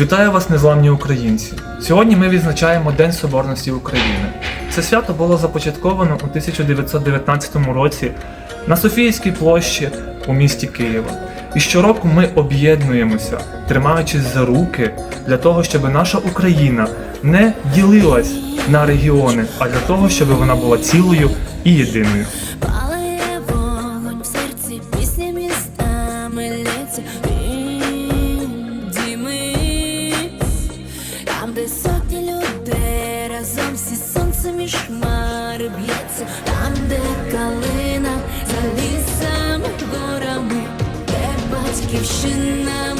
Вітаю вас, незламні українці! Сьогодні ми відзначаємо День Соборності України. Це свято було започатковано у 1919 році на Софіївській площі у місті Києва. І щороку ми об'єднуємося, тримаючись за руки для того, щоб наша Україна не ділилась на регіони, а для того, щоб вона була цілою і єдиною. Палає вогонь серці, пісня лється там, де сотні людей разом всі сонцем і шмари б'ється, там, де калина за лісами, горами, де батьківщина